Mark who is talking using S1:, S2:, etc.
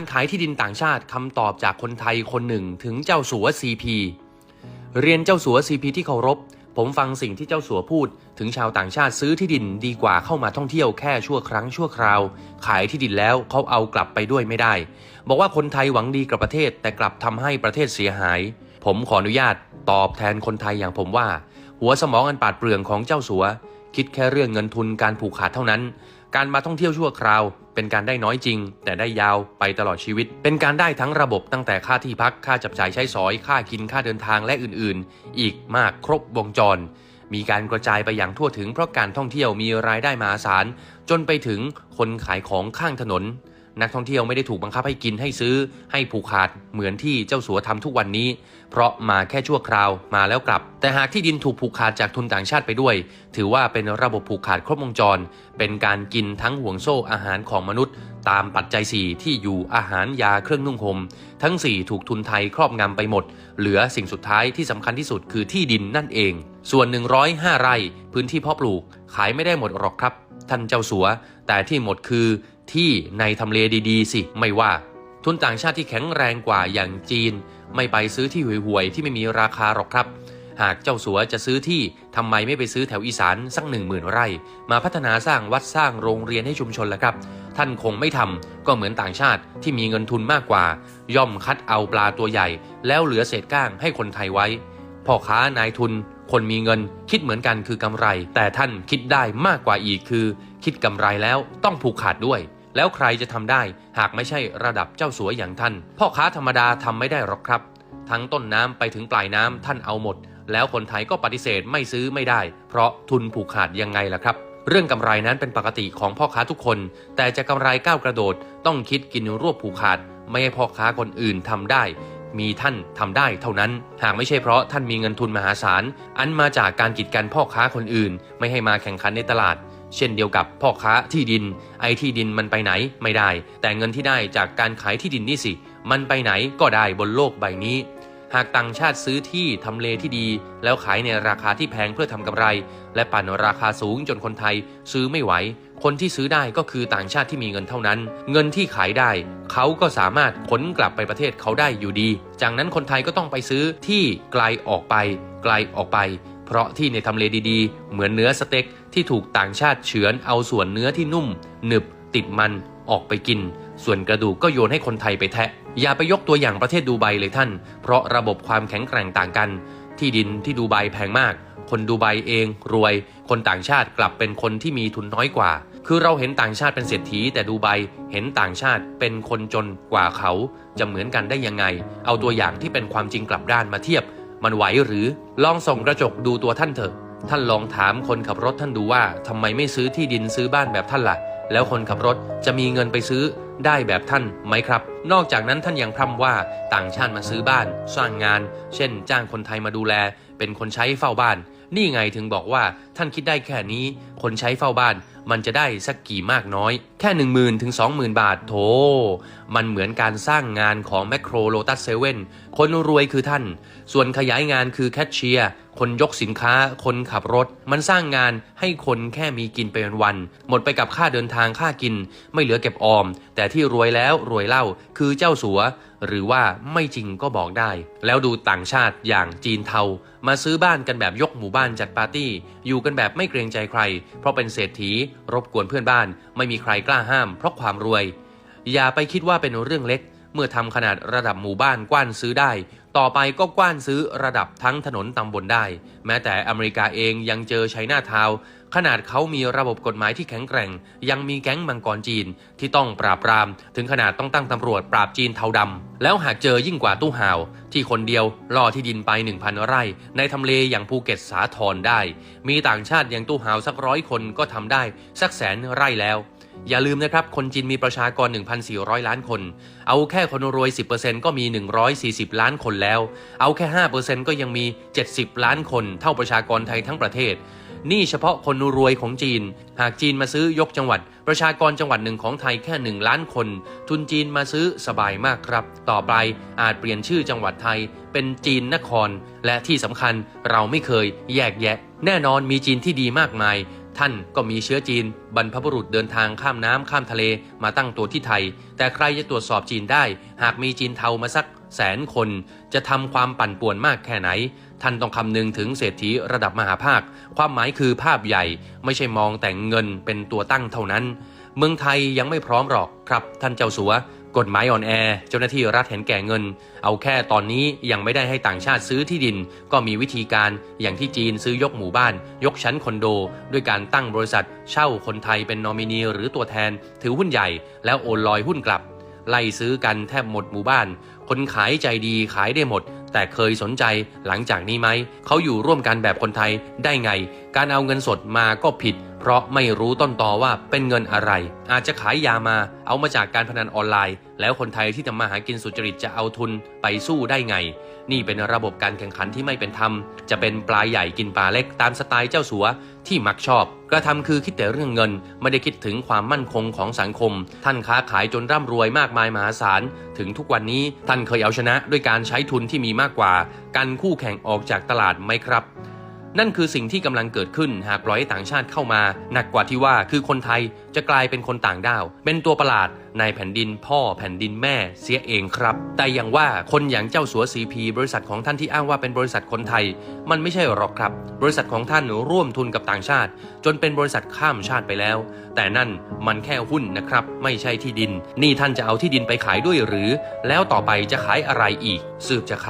S1: การขายที่ดินต่างชาติคำตอบจากคนไทยคนหนึ่งถึงเจ้าสัว CP เรียนเจ้าสัว CP ที่เคารพ ผมฟังสิ่งที่เจ้าสัวพูด ถึงชาวต่างชาติซื้อที่ดินดีกว่าเข้ามาท่องเที่ยวแค่ชั่วครั้งชั่วคราว ขายที่ดินแล้วเขาเอากลับไปด้วยไม่ได้ บอกว่าคนไทยหวังดีกับประเทศแต่กลับทำให้ประเทศเสียหาย ผมขออนุญาตตอบแทนคนไทยอย่างผมว่า หัวสมองอันปาดเปรื่องของเจ้าสัว คิดแค่เรื่องเงินทุนการผูกขาดเท่านั้น การมาท่องเที่ยวชั่วคราว เป็นการได้น้อยจริง แต่ได้ยาวไปตลอดชีวิต เป็นการได้ทั้งระบบตั้งแต่ค่าที่พักค่าจับจ่ายใช้สอย ค่ากินค่าเดินทางและอื่นๆ อีกมากครบวงจร มีการกระจายไปอย่างทั่วถึงเพราะการท่องเที่ยวมีรายได้มหาศาลจนไปถึงคนขายของข้างถนน นักท่องเที่ยวไม่ได้ถูกบังคับให้กินให้ซื้อ ให้ผูกขาดเหมือนที่เจ้าสัวทำทุกวันนี้ เพราะมาแค่ชั่วคราวมาแล้วกลับ แต่หากที่ดินถูกผูกขาดจากทุนต่างชาติไปด้วย ถือว่าเป็นระบบผูกขาดครบวงจร เป็นการกินทั้งห่วงโซ่อาหารของมนุษย์ ตามปัจจัย 4 ที่อยู่อาหารยาเครื่องนุ่งห่มทั้ง 4 ถูกทุนไทยครอบงำไปหมด เหลือสิ่งสุดท้ายที่สำคัญที่สุดคือที่ดินนั่นเอง ส่วน 105 ไร่ พื้นที่เพาะปลูกขายไม่ได้หมดหรอกครับท่านเจ้าสัว แต่ที่หมดคือ ที่ในทำเลดีๆ สิ ไม่ว่า ทุนต่างชาติที่แข็งแรงกว่าอย่างจีน ไม่ไปซื้อที่ห่วยๆที่ไม่มีราคาหรอกครับ หากเจ้าสัวจะซื้อที่ทำไมไม่ไปซื้อแถวอีสานสักหนึ่งหมื่นไร่ มาพัฒนาสร้างวัดสร้างโรงเรียนให้ชุมชนละครับ ท่านคงไม่ทำก็เหมือนต่างชาติที่มีเงินทุนมากกว่า ย่อมคัดเอาปลาตัวใหญ่ แล้วเหลือเศษก้างให้คนไทยไว้พ่อค้านายทุนคนมีเงินคิดเหมือนกันคือกำไร แต่ท่านคิดได้มากกว่าอีกคือ คิดกำไรแล้วต้องผูกขาดด้วย แล้วใครจะทำได้หากไม่ใช่ระดับเจ้าสัวอย่างท่าน พ่อค้าธรรมดาทำไม่ได้หรอกครับ ทั้งต้นน้ำไปถึงปลายน้ำท่านเอาหมด แล้วคนไทยก็ปฏิเสธไม่ซื้อไม่ได้ เพราะทุนผูกขาดยังไงล่ะครับ เรื่องกำไรนั้นเป็นปกติของพ่อค้าทุกคน แต่จะกำไรก้าวกระโดด ต้องคิดกินรวบผูกขาด ไม่ให้พ่อค้าคนอื่นทำได้ มีท่านทำได้เท่านั้น หากไม่ใช่เพราะท่านมีเงินทุนมหาศาลอันมาจากการกีดกันพ่อค้าคนอื่น ไม่ให้มาแข่งขันในตลาด เช่นเดียวกับพ่อค้าที่ดิน ไอ้ที่ดินมันไปไหนไม่ได้ แต่เงินที่ได้จากการขายที่ดินนี่สิ มันไปไหนก็ได้บนโลกใบนี้ หากต่างชาติซื้อที่ทำเลที่ดี แล้วขายในราคาที่แพงเพื่อทำกำไร และปั่นราคาสูงจนคนไทยซื้อไม่ไหว คนที่ซื้อได้ก็คือต่างชาติที่มีเงินเท่านั้น เงินที่ขายได้ เขาก็สามารถขนกลับไปประเทศเขาได้อยู่ดี จากนั้นคนไทยก็ต้องไปซื้อที่ไกลออกไป ไกลออกไป เพราะที่ในทำเลดีๆ เหมือนเนื้อสเต็กที่ถูกต่างชาติเฉือนเอาส่วนเนื้อที่นุ่ม หนึบ ติดมันออกไปกิน ส่วนกระดูกก็โยนให้คนไทยไปแทะ อย่าไปยกตัวอย่างประเทศดูไบเลยท่าน เพราะระบบความแข็งแกร่งต่างกัน ที่ดินที่ดูไบแพงมาก คนดูไบเองรวย คนต่างชาติกลับเป็นคนที่มีทุนน้อยกว่า คือเราเห็นต่างชาติเป็นเศรษฐี แต่ดูไบเห็นต่างชาติเป็นคนจนกว่าเขา จะเหมือนกันได้ยังไง เอาตัวอย่างที่เป็นความจริงกลับด้านมาเทียบ มันไหวหรือลองส่องกระจกดูตัวท่านเถอะ ท่านลองถามคนขับรถท่านดูว่าทำไมไม่ซื้อที่ดินซื้อบ้านแบบท่านล่ะ แล้วคนขับรถจะมีเงินไปซื้อได้แบบท่านไหมครับ นอกจากนั้นท่านยังพร่ำว่าต่างชาติมาซื้อบ้าน สร้างงาน เช่น จ้างคนไทยมาดูแล เป็นคนใช้เฝ้าบ้าน นี่ไงถึงบอกว่าท่านคิดได้แค่นี้ คนใช้เฝ้าบ้าน มันจะได้สักกี่มากน้อย แค่ 1 0,000ถึง20,000 บาทโถมันเหมือนการสร้างงานของแมคโครโลตัสเซเว่นคนรวยคือท่าน ส่วนขยายงานคือแคชเชียร์ คนยกสินค้า คนขับรถ มันสร้างงานให้คนแค่มีกินไปวันๆหมดไปกับค่าเดินทางค่ากิน ไม่เหลือเก็บออม แต่ที่รวยแล้วรวยเล่าคือเจ้าสัว หรือว่าไม่จริงก็บอกได้ แล้วดูต่างชาติอย่างจีนเทา มาซื้อบ้านกันแบบยกหมู่บ้านจัดปาร์ตี้ อยู่กันแบบไม่เกรงใจใคร เพราะเป็นเศรษฐี รบกวนเพื่อนบ้าน ไม่มีใครกล้าห้าม เพราะความรวย อย่าไปคิดว่าเป็นเรื่องเล็กเมื่อทำขนาดระดับหมู่บ้านกว้านซื้อได้ ต่อไปก็กว้านซื้อระดับทั้งถนนตำบลได้ แม้แต่อเมริกาเองยังเจอไชน่าทาวขนาดเขามีระบบกฎหมายที่แข็งแกร่ง ยังมีแก๊งมังกรจีนที่ต้องปราบปราม ถึงขนาดต้องตั้งตำรวจปราบจีนเทาดำ แล้วหากเจอยิ่งกว่าตู้ห่าว ที่คนเดียวล่อที่ดินไป 1,000 ไร่ ในทำเลอย่างภูเก็ตสาทรได้ มีต่างชาติอย่างตู้ห่าวสักร้อยคนก็ทำได้สักแสนไร่แล้ว อย่าลืมนะครับ คนจีนมีประชากร 1,400 ล้านคน เอาแค่คนรวย 10%ก็มี 140 ล้านคนแล้ว เอาแค่ 5%ก็ยังมี 70 ล้านคน เท่าประชากรไทยทั้งประเทศ นี่เฉพาะคนรวยของจีน หากจีนมาซื้อยกจังหวัด ประชากรจังหวัดหนึ่งของไทยแค่ 1 ล้านคน ทุนจีนมาซื้อสบายมากครับ ต่อไปอาจเปลี่ยนชื่อจังหวัดไทย เป็นจีนนคร และที่สำคัญเราไม่เคยแยกแยะ แน่นอนมีจีนที่ดีมากมาย ท่านก็มีเชื้อจีน บรรพบุรุษเดินทางข้ามน้ำข้ามทะเลมาตั้งตัวที่ไทย แต่ใครจะตรวจสอบจีนได้ หากมีจีนเทามาสักแสนคน จะทำความปั่นป่วนมากแค่ไหน ท่านต้องคำนึงถึงเศรษฐีระดับมหาภาค ความหมายคือภาพใหญ่ ไม่ใช่มองแต่งเงินเป็นตัวตั้งเท่านั้น เมืองไทยยังไม่พร้อมหรอกครับ ท่านเจ้าสัว กฎหมายอ่อนแอ เจ้าหน้าที่รัฐเห็นแก่เงิน เอาแค่ตอนนี้ยังไม่ได้ให้ต่างชาติซื้อที่ดิน ก็มีวิธีการอย่างที่จีนซื้อยกหมู่บ้าน ยกชั้นคอนโด ด้วยการตั้งบริษัท เช่าคนไทยเป็นนอมินีหรือตัวแทน ถือหุ้นใหญ่ แล้วโอนลอยหุ้นกลับ ไล่ซื้อกันแทบหมดหมู่บ้าน คนขายใจดีขายได้หมด แต่เคยสนใจหลังจากนี้ไหมเขาอยู่ร่วมกันแบบคนไทยได้ไง การเอาเงินสดมาก็ผิด เพราะไม่รู้ต้นตอว่าเป็นเงินอะไร อาจจะขายยามา เอามาจากการพนันออนไลน์ แล้วคนไทยที่ทำมาหากินสุจริตจะเอาทุนไปสู้ได้ไง นี่เป็นระบบการแข่งขันที่ไม่เป็นธรรม จะเป็นปลาใหญ่กินปลาเล็กตามสไตล์เจ้าสัวที่มักชอบกระทำคือคิดแต่เรื่องเงิน ไม่ได้คิดถึงความมั่นคงของสังคม ท่านค้าขายจนร่ำรวยมากมายมหาศาล ถึงทุกวันนี้ท่านเคยเอาชนะด้วยการใช้ทุนที่มีมากกว่า กันคู่แข่งออกจากตลาดไหมครับ นั่นคือสิ่งที่กำลังเกิดขึ้นหากปล่อยให้ต่างชาติเข้ามา หนักกว่าที่ว่าคือคนไทยจะกลายเป็นคนต่างด้าว เป็นตัวประหลาดในแผ่นดินพ่อแผ่นดินแม่เสียเองครับ แต่อย่างว่าคนอย่างเจ้าสัวซีพีบริษัทของท่านที่อ้างว่าเป็นบริษัทคนไทย มันไม่ใช่หรอกครับ บริษัทของท่านร่วมทุนกับต่างชาติ จนเป็นบริษัทข้ามชาติไปแล้ว แต่นั่นมันแค่หุ้นนะครับ ไม่ใช่ที่ดิน นี่ท่านจะเอาที่ดินไปขายด้วยหรือ แล้วต่อไปจะขายอะไรอีก สืบจะขาย